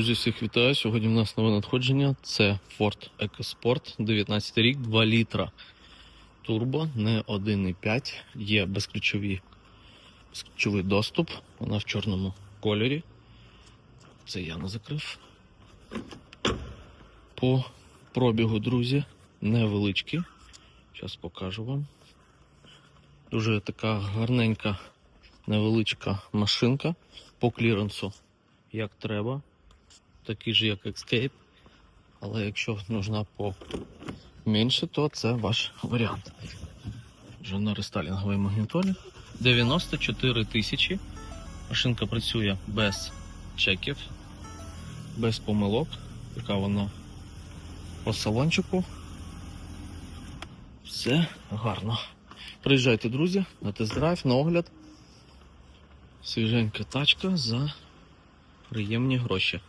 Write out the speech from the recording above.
Друзі, всіх вітаю. Сьогодні в нас нове надходження. Це Ford EcoSport 19 рік, 2 літра. Турбо, не 1,5. Є безключові, безключовий доступ. Вона в чорному кольорі. Це я не закрив. По пробігу, друзі, невеличкий. Зараз покажу вам. Дуже така гарненька, невеличка машинка по кліренсу, як треба такий же, як Escape. Але якщо нужна поменше, то це ваш варіант. Вже на рестайлінговій магнітолі. 94 тисячі. Машинка працює без чеків, без помилок. Така вона по салончику. Все гарно. Приїжджайте, друзі, на тест-драйв, на огляд. Свіженька тачка за приємні гроші.